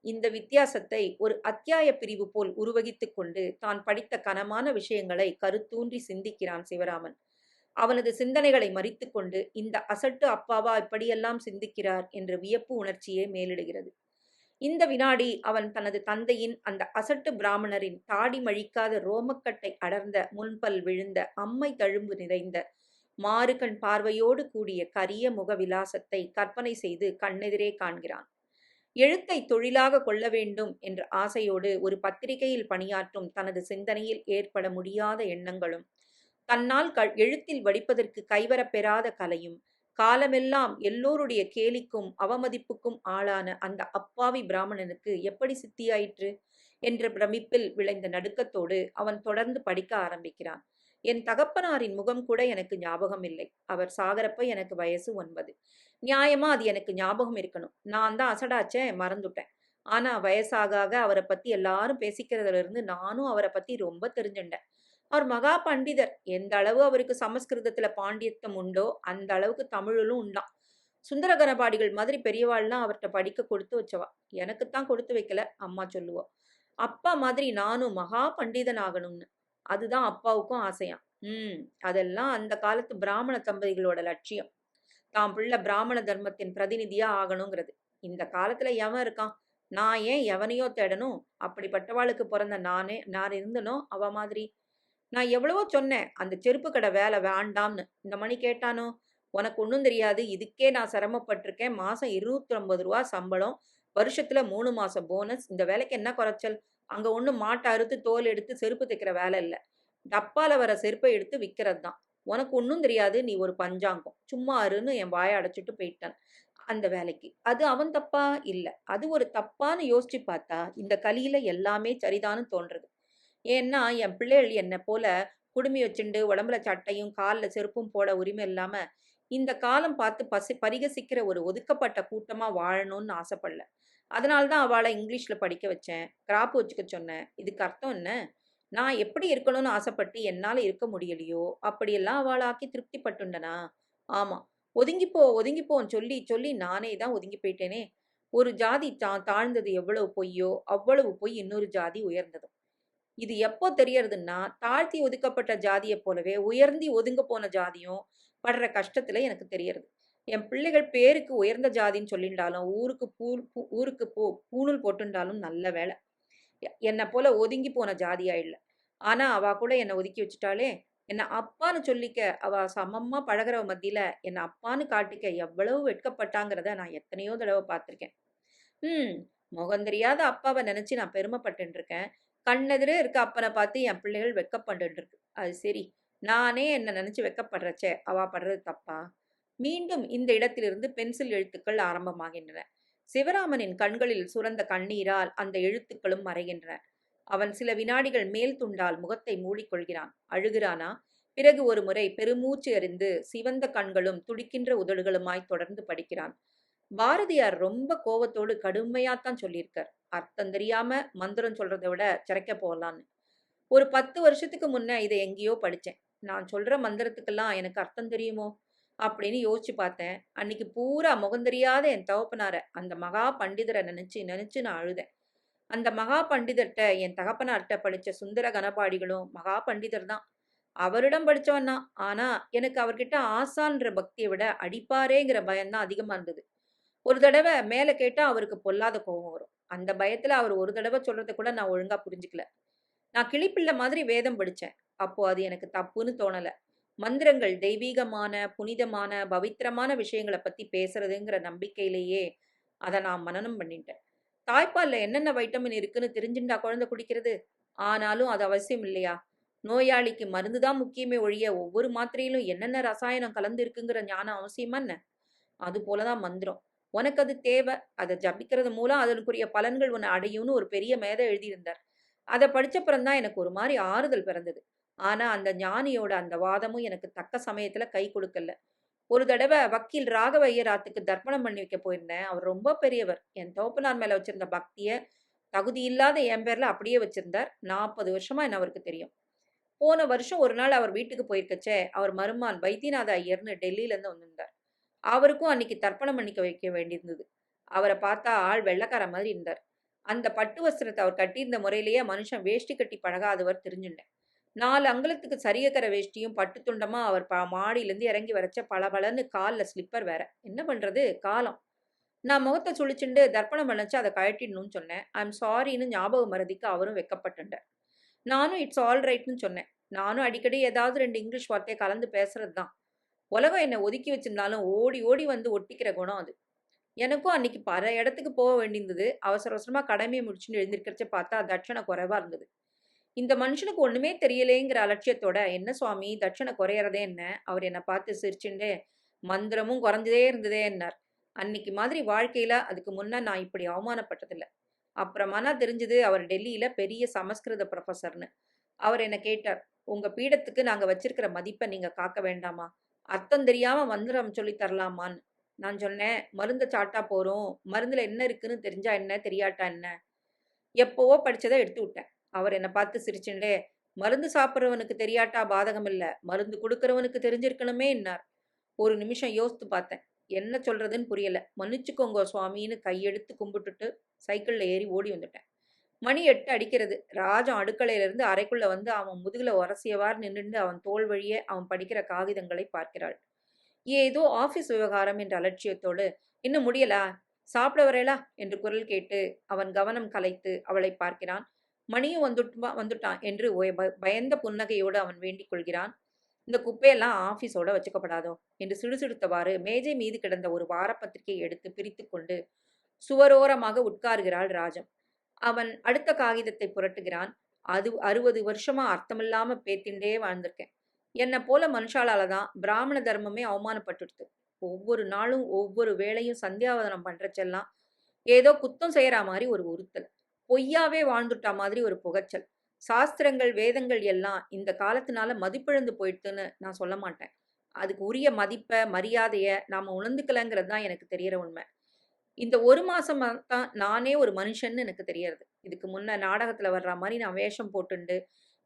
இந்த வித்தியாசத்தை ஒரு அத்தியாய பிரிவு போல் உருவகித்து கொண்டு தான் படித்த கனமான விஷயங்களை கருத்தூன்றி சிந்திக்கிறான் சிவராமன். அவனது சிந்தனைகளை மறித்து கொண்டு இந்த அசட்டு அப்பாவா இப்படியெல்லாம் சிந்திக்கிறார்? என்ற வியப்பு உணர்ச்சியே மேலிடுகிறது. இந்த வினாடி அவன் தனது தந்தையின் அந்த அசட்டு பிராமணரின் தாடி மழிக்காத ரோமக்கட்டை அடர்ந்த முன்பல் விழுந்த அம்மை தழும்பு நிறைந்த மாறுகண் பார்வையோடு கூடிய கரிய முக விலாசத்தை கற்பனை செய்து கண்ணெதிரே காண்கிறான். எழுத்தை தொழிலாக கொள்ள வேண்டும் என்ற ஆசையோடு ஒரு பத்திரிகையில் பணியாற்றும் தனது சிந்தனையில் ஏற்பட முடியாத எண்ணங்களும் தன்னால் க எழுத்தில் வடிப்பதற்கு கைவரப்பெறாத கலையும் காலமெல்லாம் எல்லோருடைய கேலிக்கும் அவமதிப்புக்கும் ஆளான அந்த அப்பாவி பிராமணனுக்கு எப்படி சித்தியாயிற்று? என்ற பிரமிப்பில் விளைந்த நடுக்கத்தோடு அவன் தொடர்ந்து படிக்க ஆரம்பிக்கிறான். என் தகப்பனாரின் முகம் கூட எனக்கு ஞாபகம் இல்லை. அவர் சாகரப்ப எனக்கு வயசு ஒன்பது. நியாயமா அது எனக்கு ஞாபகம் இருக்கணும். நான் தான் அசடாச்சே மறந்துட்டேன். ஆனா வயசாக ஆக அவரை பத்தி எல்லாரும் பேசிக்கிறதுல இருந்து நானும் அவரை பத்தி ரொம்ப தெரிஞ்சுட்டேன் அவர் மகா பண்டிதர். எந்த அளவு அவருக்கு சமஸ்கிருதத்துல பாண்டியத்தம் உண்டோ அந்த அளவுக்கு தமிழிலும் உண்டாம். சுந்தரகரபாடிகள் மாதிரி பெரியவாள்லாம் அவர்கிட்ட படிக்க கொடுத்து வச்சவா. எனக்குத்தான் கொடுத்து வைக்கல அம்மா சொல்லுவா. அப்பா மாதிரி நானும் மகா பண்டிதன் ஆகணும்னு அதுதான் அப்பாவுக்கும் ஆசையாம். ம் அதெல்லாம் அந்த காலத்து பிராமண தம்பதிகளோட லட்சியம். தாம் பிள்ளை பிராமண தர்மத்தின் பிரதிநிதியா ஆகணுங்கிறது. இந்த காலத்துல எவன் இருக்கான்? நான் ஏன் எவனையோ தேடணும்? அப்படிப்பட்டவாளுக்கு பிறந்த நானே நான் இருந்தனோ அவ மாதிரி? நான் எவ்வளவோ சொன்னேன் அந்த செருப்பு கடை வேலை வேண்டாம்னு. இந்த மணி கேட்டானோ? உனக்கு ஒன்றும் தெரியாது இதுக்கே நான் சிரமப்பட்டிருக்கேன். மாசம் இருபத்தி ஒன்பது ரூபா சம்பளம் வருஷத்துல மூணு மாசம் போனஸ் இந்த வேலைக்கு என்ன குறைச்சல்? அங்கே ஒன்றும் மாட்டை அறுத்து தோல் எடுத்து செருப்பு தைக்கிற வேலை இல்லை. டப்பால வர செருப்பை எடுத்து விற்கிறது தான் உனக்கு ஒன்றும் தெரியாது நீ ஒரு பஞ்சாங்கம். சும்மா அருன்னு என் வாயை அடைச்சிட்டு போயிட்டான் அந்த வேலைக்கு. அது அவன் தப்பா? இல்லை. அது ஒரு தப்பான்னு யோசிச்சு பார்த்தா இந்த கலியில எல்லாமே சரிதான்னு தோன்றது. ஏன்னா என் பிள்ளைகள் என்னை போல குடுமி வச்சுண்டு உடம்புல சட்டையும் காலில் செருப்பும் போட உரிமை இல்லாமல் இந்த காலம் பார்த்து பசி பரிகசிக்கிற ஒரு ஒதுக்கப்பட்ட கூட்டமாக வாழணும்னு ஆசைப்படல. அதனால தான் அவளை இங்கிலீஷில் படிக்க வச்சேன். கிராப் வச்சுக்க சொன்னேன். இதுக்கு அர்த்தம் என்ன? நான் எப்படி இருக்கணும்னு ஆசைப்பட்டு என்னால் இருக்க முடியலையோ அப்படியெல்லாம் அவளாக்கி திருப்தி பட்டுண்டனா ஆமா ஒதுங்கிப்போ ஒதுங்கிப்போன்னு சொல்லி சொல்லி நானே தான் ஒதுங்கி போயிட்டேனே. ஒரு ஜாதி தா தாழ்ந்தது எவ்வளவு பொய்யோ அவ்வளவு பொய் இன்னொரு ஜாதி உயர்ந்ததும் இது எப்போ தெரியறதுன்னா தாழ்த்தி ஒதுக்கப்பட்ட ஜாதியை போலவே உயர்ந்தி ஒதுங்க போன ஜாதியும் படுற கஷ்டத்தில் எனக்கு தெரியறது. என் பிள்ளைகள் பேருக்கு உயர்ந்த ஜாதின்னு சொல்லிண்டாலும் ஊருக்கு பூ பூ- ஊருக்கு பூ பூணூல் போட்டுண்டாலும் நல்ல வேலை. என்னை போல ஒதுங்கி போன ஜாதியா இல்லை. ஆனால் அவ கூட என்னை ஒதுக்கி வச்சுட்டாலே என்னை அப்பான்னு சொல்லிக்க அவ சமமாக பழகிறவ மத்தியில் என்னை அப்பான்னு காட்டிக்க எவ்வளவு வெட்கப்பட்டாங்கிறத நான் எத்தனையோ தடவை பார்த்துருக்கேன். ம் முகம் தெரியாத அப்பாவை நினச்சி நான் பெருமைப்பட்டு இருக்கேன் கண்ணெதிரே இருக்க அப்பனை பார்த்து என் பிள்ளைகள் வெக்கப்பட்டு இருக்கு அது சரி. நானே என்னை நினச்சி வெட்கப்படுறச்சே அவா படுறது தப்பா? மீண்டும் இந்த இடத்திலிருந்து பென்சில் எழுத்துக்கள் ஆரம்பமாகின்றன. சிவராமனின் கண்களில் சுரந்த கண்ணீரால் அந்த எழுத்துக்களும் மறைகின்றன. அவன் சில வினாடிகள் மேல் துண்டால் முகத்தை மூடிக்கொள்கிறான். அழுகிறானா? பிறகு ஒரு முறை பெருமூச்சு அறிந்து சிவந்த கண்களும் துடிக்கின்ற உதடுகளுமாய் தொடர்ந்து படிக்கிறான். பாரதியார் ரொம்ப கோவத்தோடு கடுமையாத்தான் சொல்லியிருக்கார். அர்த்தம் தெரியாம மந்திரம் சொல்றதை விட சிறைக்க போகலான்னு ஒரு பத்து வருஷத்துக்கு முன்ன இதை எங்கேயோ படித்தேன் நான் சொல்ற மந்திரத்துக்கெல்லாம் எனக்கு அர்த்தம் தெரியுமோ? அப்படின்னு யோசிச்சு பார்த்தேன். அன்னைக்கு பூரா முகம் தெரியாத என் தகப்பனார அந்த மகா பண்டிதரை நினைச்சு நினைச்சு நான் அழுதேன். அந்த மகா பண்டிதர்கிட்ட என் தகப்பனார்கிட்ட படித்த சுந்தர கனபாடிகளும் மகா பண்டிதர் தான். அவரிடம் படித்தவன் தான். ஆனால் எனக்கு அவர்கிட்ட ஆசான்ற பக்தியை விட அடிப்பாரேங்கிற பயம்தான் அதிகமாக இருந்தது. ஒரு தடவை மேலே கேட்டால் அவருக்கு பொல்லாத கோபம் வரும். அந்த பயத்தில் அவர் ஒரு தடவை சொல்கிறத கூட நான் ஒழுங்காக புரிஞ்சுக்கல. நான் கிளிப்பிள்ளை மாதிரி வேதம் படித்தேன் அப்போது அது எனக்கு தப்புன்னு தோணலை. மந்திரங்கள் தெய்வீகமான புனிதமான பவித்திரமான விஷயங்களை பத்தி பேசுறதுங்கிற நம்பிக்கையிலேயே அதை நான் மனனம் பண்ணிட்டேன். தாய்ப்பாலில் என்னென்ன வைட்டமின் இருக்குன்னு தெரிஞ்சுண்டா குழந்தை குடிக்கிறது? ஆனாலும் அது அவசியம் இல்லையா? நோயாளிக்கு மருந்து தான் முக்கியமே ஒழிய ஒவ்வொரு மாத்திரையிலும் என்னென்ன ரசாயனம் கலந்து இருக்குங்கிற ஞானம் அவசியமா என்ன? அது போலதான் மந்திரம். உனக்கு அது தேவை. அதை ஜபிக்கிறது மூலம் அதனுக்குரிய பலன்கள் உன்னை அடையும்னு ஒரு பெரிய மேதை எழுதியிருந்தார். அதை படிச்சப்புறம் தான் எனக்கு ஒரு மாதிரி ஆறுதல் பிறந்தது. ஆனால் அந்த ஞானியோட அந்த வாதமும் எனக்கு தக்க சமயத்தில் கை கொடுக்கல. ஒரு தடவை வக்கீல் ராகவ ஐயராத்துக்கு தர்ப்பணம் பண்ணி வைக்க போயிருந்தேன். அவர் ரொம்ப பெரியவர். என் தோப்பனார் மேலே வச்சிருந்த பக்தியை தகுதி இல்லாத என் பேரில் அப்படியே வச்சிருந்தார். நாற்பது வருஷமாக என்ன அவருக்கு தெரியும். போன வருஷம் ஒரு நாள் அவர் வீட்டுக்கு போயிருக்கச்சே அவர் மருமான் வைத்தியநாத ஐயர்னு டெல்லியிலேருந்து வந்திருந்தார். அவருக்கும் அன்னைக்கு தர்ப்பணம் பண்ணிக்க வைக்க வேண்டியிருந்தது. அவரை பார்த்தா ஆள் வெள்ளக்கார மாதிரி இருந்தார். அந்த பட்டு வஸ்திரத்தை அவர் கட்டியிருந்த முறையிலேயே மனுஷன் வேஷ்டி கட்டி பழகாதவர் தெரிஞ்சுட்டேன். நாலு அங்குலத்துக்கு சரியக்கர வேஷ்டியும் பட்டுத்துண்டமாக அவர் ப மாடியிலேருந்து இறங்கி வரச்ச பளபளன்னு காலில் ஸ்லிப்பர் வேற. என்ன பண்ணுறது காலம். நான் முகத்தை சுழிச்சுண்டு தர்ப்பணம் பண்ணச்சு அதை கழட்டிடணும்னு சொன்னேன். ஐம் சாரின்னு ஞாபகம் மறதிக்கு அவரும் வெக்கப்பட்டுட்டார் நானும் இட்ஸ் ஆல் ரைட்னு சொன்னேன். நானும் அடிக்கடி ஏதாவது ரெண்டு இங்கிலீஷ் வார்த்தையை கலந்து பேசுறது தான் உலகம் என்னை ஒதுக்கி வச்சிருந்தாலும் ஓடி ஓடி வந்து ஒட்டிக்கிற குணம் அது. எனக்கும் அன்னைக்கு பல இடத்துக்கு போக வேண்டியிருந்தது. அவசர அவசரமாக கடமையை முடிச்சுன்னு எழுந்திருக்கிறச்ச பார்த்தா தட்சணை குறைவாக இருந்தது. இந்த மனுஷனுக்கு ஒண்ணுமே தெரியலேங்கிற அலட்சியத்தோட என்ன சுவாமி தட்சணை குறையறதே என்ன? அவர் என்னை பார்த்து சிரிச்சுண்டு மந்திரமும் குறைஞ்சதே இருந்ததே என்னார் அன்னைக்கு மாதிரி வாழ்க்கையில அதுக்கு முன்ன நான் இப்படி அவமானப்பட்டதில்ல. அப்புறமா தெரிஞ்சது அவர் டெல்லியில பெரிய சமஸ்கிருத ப்ரொஃபஸர்னு அவர் என்ன கேட்டார் உங்க பீடத்துக்கு நாங்க வச்சிருக்கிற மதிப்பை நீங்க காக்க வேண்டாமா? அர்த்தம் தெரியாம மந்திரம் சொல்லி தரலாமான்னு? நான் சொன்னேன் மருந்தை சாட்டா போறோம் மருந்துல என்ன இருக்குன்னு தெரிஞ்சா என்ன? தெரியாட்டா என்ன? எப்போவோ படிச்சதை எடுத்து விட்டேன். அவர் என்னை பார்த்து சிரிச்சுண்டே மருந்து சாப்பிட்றவனுக்கு தெரியாட்டா பாதகம் இல்லை மருந்து கொடுக்கறவனுக்கு தெரிஞ்சிருக்கணுமே என்னார். ஒரு நிமிஷம் யோசித்து பார்த்தேன். என்ன சொல்றதுன்னு புரியல. மன்னிச்சுக்கோங்க சுவாமின்னு கையெடுத்து கும்பிட்டுட்டு சைக்கிளில் ஏறி ஓடி வந்துட்டேன். மணி எட்டு அடிக்கிறது. ராஜம் அடுக்கலையிலிருந்து அறைக்குள்ள வந்து அவன் முதுகுல உரசியவாறு நின்றுண்டு அவன் தோல் வழியே அவன் படிக்கிற காகிதங்களை பார்க்கிறாள். ஏதோ ஆபீஸ் விவகாரம் என்ற அலட்சியத்தோடு இன்னும் முடியலா? சாப்பிட வரையலா என்று குரல் கேட்டு அவன் கவனம் கலைத்து அவளை பார்க்கிறான். மணியும் வந்துட்டுமா வந்துட்டான் என்று ஒய- பயந்த புன்னகையோடு அவன் வேண்டிக் கொள்கிறான். இந்த குப்பையெல்லாம் ஆஃபீஸோட வச்சுக்கப்படாதோ என்று சிடுசிடுத்தவாறு மேஜை மீது கிடந்த ஒரு வாரப்பத்திரிகையை எடுத்து பிரித்து கொண்டு சுவரோரமாக உட்காருகிறாள் ராஜம். அவன் அடுத்த காகிதத்தை புரட்டுகிறான். அது அறுபது வருஷமா அர்த்தமில்லாம பேத்திண்டே வாழ்ந்திருக்கேன். என்னை போல மனுஷாலால தான் பிராமண தர்மமே அவமானப்பட்டுடுது ஒவ்வொரு நாளும் ஒவ்வொரு வேளையும் சந்தியாவதனம் பண்றச்செல்லாம் ஏதோ குத்தம் செய்யற மாதிரி ஒரு உறுத்தல். பொய்யாவே வாழ்ந்துட்டா மாதிரி ஒரு புகைச்சல். சாஸ்திரங்கள் வேதங்கள் எல்லாம் இந்த காலத்தினால மதிப்பிழந்து போயிட்டுன்னு நான் சொல்ல மாட்டேன். அதுக்கு உரிய மதிப்பை மரியாதையை நாம் உணர்ந்துக்கலங்கிறது தான் எனக்கு தெரியற உண்மை. இந்த ஒரு மாசமா தான் நானே ஒரு மனுஷன்னு எனக்கு தெரியறது. இதுக்கு முன்ன நாடகத்துல வர்ற மாதிரி நான் வேஷம் போட்டுண்டு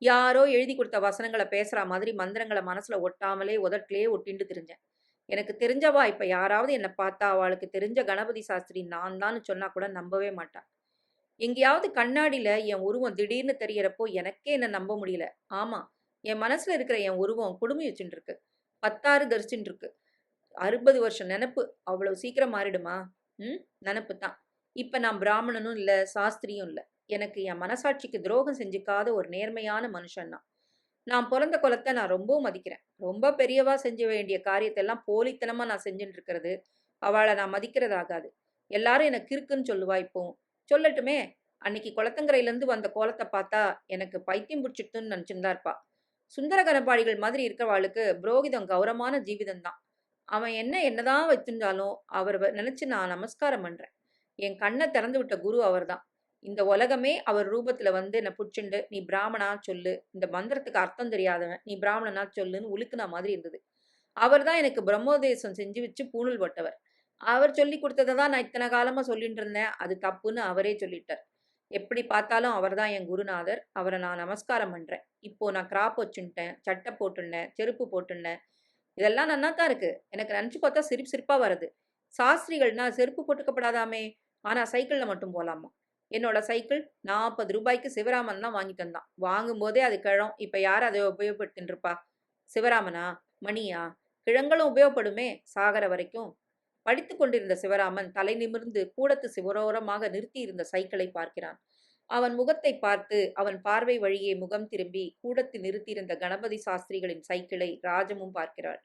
யாரோ எழுதி கொடுத்த வசனங்களை பேசுற மாதிரி மந்திரங்களை மனசுல ஒட்டாமலே உதட்டிலே ஒட்டிண்டு தெரிஞ்சேன். எனக்கு தெரிஞ்சவா இப்ப யாராவது என்னை பார்த்தா அவளுக்கு தெரிஞ்ச கணபதி சாஸ்திரி நான் தான் சொன்னா கூட நம்பவே மாட்டா. எங்கேயாவது கண்ணாடியில் என் உருவம் திடீர்னு தெரியறப்போ எனக்கே என்ன நம்ப முடியல. ஆமாம் என் மனசில் இருக்கிற என் உருவம் குடுமி வச்சுட்டு இருக்கு பத்தாறு தரிச்சுட்டு இருக்கு அறுபது வருஷம் நினப்பு. அவ்வளோ சீக்கிரம் மாறிடுமா? ம் நினப்பு தான். இப்போ நான் பிராமணனும் இல்லை சாஸ்திரியும் இல்லை. எனக்கு என் மனசாட்சிக்கு துரோகம் செஞ்சுக்காத ஒரு நேர்மையான மனுஷன் தான் நான் பிறந்த குலத்தை நான் ரொம்பவும் மதிக்கிறேன். ரொம்ப பெரியவா செஞ்ச வேண்டிய காரியத்தை எல்லாம் நான் செஞ்சுட்டு இருக்கிறது அவளை நான் மதிக்கிறதாகாது. எல்லாரும் எனக்கு இருக்குன்னு சொல்லுவா இப்போ. சொல்லட்டுமே. அன்னைக்கு குளத்தங்கரையிலேருந்து வந்த கோலத்தை பார்த்தா எனக்கு பைத்தியம் பிடிச்சிட்டுன்னு நினச்சிருந்தா இருப்பா. சுந்தர மாதிரி இருக்கிறவாளுக்கு புரோகிதம் கௌரவமான ஜீவிதம் தான் அவன் என்ன என்னதான் வச்சிருந்தாலும் அவர் நினச்சி நான் நமஸ்காரம் பண்ணுறேன் என் கண்ணை திறந்து விட்ட குரு அவர்தான். இந்த உலகமே அவர் ரூபத்துல வந்து என்னை புடிச்சுண்டு நீ பிராமணா சொல்லு இந்த மந்திரத்துக்கு அர்த்தம் தெரியாதவன் நீ பிராமணனா சொல்லுன்னு உலுக்குன மாதிரி இருந்தது. அவர் தான் எனக்கு பிரம்மோதேசம் செஞ்சு வச்சு பூணூல் போட்டவர். அவர் சொல்லி கொடுத்ததை தான் நான் இத்தனை காலமாக சொல்லிட்டு இருந்தேன். அது தப்புன்னு அவரே சொல்லிட்டார். எப்படி பார்த்தாலும் அவர் தான் என் குருநாதர். அவரை நான் நமஸ்காரம் பண்ணுறேன் இப்போது நான் கிராப் வச்சுட்டேன் சட்டை போட்டுன்னேன் செருப்பு போட்டுன்னேன் இதெல்லாம் நன்னா தான் எனக்கு நினச்சி பார்த்தா சிரிப்பு சிரிப்பாக வருது. சாஸ்திரிகள்னா செருப்பு போட்டுக்கப்படாதாமே. ஆனால் சைக்கிளில் மட்டும் போகலாமா என்னோட சைக்கிள் நாற்பது ரூபாய்க்கு சிவராமன் தான் வாங்கி தந்தான். வாங்கும் போதே அது கிழம். இப்போ யார் அதை உபயோகப்படுத்தின்னு இருப்பா? சிவராமனா? மணியா? கிழங்களும் உபயோகப்படுமே சாகர வரைக்கும். படித்து கொண்டிருந்த சிவராமன் தலை நிமிர்ந்து கூடத்து சிவரோரமாக நிறுத்தியிருந்த சைக்கிளை பார்க்கிறான். அவன் முகத்தை பார்த்து அவன் பார்வை வழியே முகம் திரும்பி கூடத்தில் நிறுத்தியிருந்த கணபதி சாஸ்திரிகளின் சைக்கிளை ராஜமும் பார்க்கிறாள்.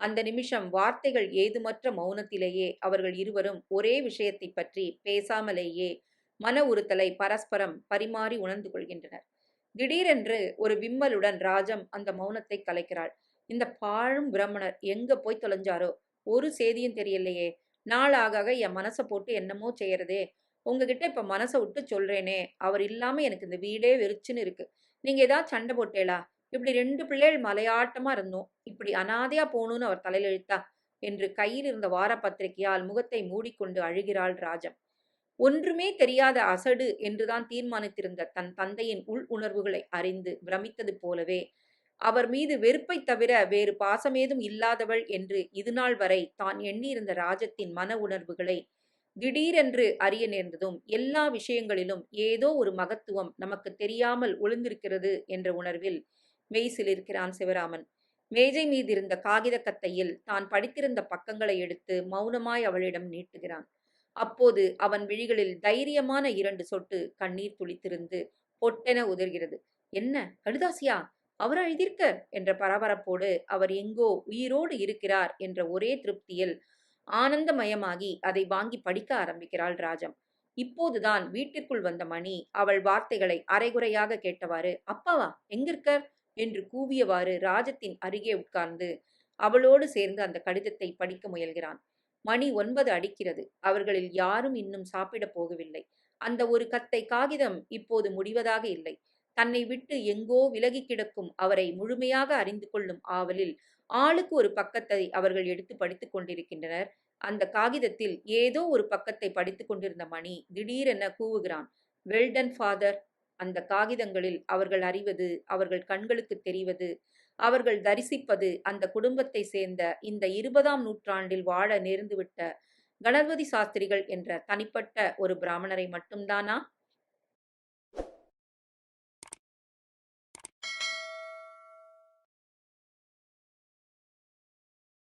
அந்த நிமிஷம் வார்த்தைகள் ஏதுமற்ற மௌனத்திலேயே அவர்கள் இருவரும் ஒரே விஷயத்தை பற்றி பேசாமலேயே மன உறுத்தலை பரஸ்பரம் பரிமாறி உணர்ந்து கொள்கின்றனர். திடீரென்று ஒரு விம்மலுடன் ராஜம் அந்த மௌனத்தை கலைக்கிறாள். இந்த பாழும் பிரம்மணர் எங்க போய் தொலைஞ்சாரோ? ஒரு செய்தியும் தெரியலையே. நாள் ஆக ஆக என் மனசை போட்டு என்னமோ செய்யறதே. உங்ககிட்ட இப்ப மனசை விட்டு சொல்றேனே. அவர் இல்லாம எனக்கு இந்த வீடே வெறிச்சுன்னு இருக்கு. நீங்க ஏதாவது சண்டை போட்டேளா? இப்படி ரெண்டு பிள்ளைகள் மலையாட்டமா இருந்தோம். இப்படி அனாதையா போகணும்னு அவர் தலையில் இழுத்தா? என்று கையில் இருந்த வார பத்திரிகையால் முகத்தை மூடிக்கொண்டு அழுகிறாள் ராஜம். ஒன்றுமே தெரியாத அசடு என்றுதான் தீர்மானித்திருந்த தன் தந்தையின் உள் உணர்வுகளை அறிந்து பிரமித்தது போலவே அவர் மீது வெறுப்பை தவிர வேறு பாசமேதும் இல்லாதவள் என்று இதுநாள் வரை தான் எண்ணியிருந்த ராஜத்தின் மன உணர்வுகளை திடீரென்று அறிய நேர்ந்ததும் எல்லா விஷயங்களிலும் ஏதோ ஒரு மகத்துவம் நமக்கு தெரியாமல் ஒளிந்திருக்கிறது என்ற உணர்வில் மெய்சிலிருக்கிறான் சிவராமன். மேஜை மீது இருந்த காகித கத்தையில் தான் படித்திருந்த பக்கங்களை எடுத்து மௌனமாய் அவளிடம் நீட்டுகிறான். அப்போது அவன் விழிகளில் தைரியமான இரண்டு சொட்டு கண்ணீர் துளித்திருந்து பொட்டென உதிர்கிறது. என்ன? கடுதாசியா? அவர் எழுதியிருக்க என்ற பரபரப்போடு அவர் எங்கோ உயிரோடு இருக்கிறார் என்ற ஒரே திருப்தியில் ஆனந்தமயமாகி அதை வாங்கி படிக்க ஆரம்பிக்கிறாள் ராஜம். இப்போதுதான் வீட்டிற்குள் வந்த மணி அவள் வார்த்தைகளை அரைகுறையாக கேட்டவாறு அப்பாவா எங்கிருக்கர்? என்று கூவியவாறு ராஜத்தின் அருகே உட்கார்ந்து அவளோடு சேர்ந்து அந்த கடிதத்தை படிக்க முயல்கிறான். மணி ஒன்பது அடிக்கிறது. அவர்களில் யாரும் இன்னும் சாப்பிடப் போகவில்லை. அந்த ஒரு கத்தை காகிதம் இப்போது முடிவதாக இல்லை. தன்னை விட்டு எங்கோ விலகி கிடக்கும் அவரை முழுமையாக அறிந்து கொள்ளும் ஆவலில் ஆளுக்கு ஒரு பக்கத்தை அவர்கள் எடுத்து படித்துக் கொண்டிருக்கின்றனர். அந்த காகிதத்தில் ஏதோ ஒரு பக்கத்தை படித்துக் கொண்டிருந்த மணி திடீரென கூவுகிறான். வெல்டன் ஃபாதர் அந்த காகிதங்களில் அவர்கள் அறிவது அவர்கள் கண்களுக்கு தெரிவது அவர்கள் தரிசிப்பது அந்த குடும்பத்தை சேர்ந்த இந்த இருபதாம் நூற்றாண்டில் வாழ நேர்ந்துவிட்ட கணபதி சாஸ்திரிகள் என்ற தனிப்பட்ட ஒரு பிராமணரை மட்டும்தானா?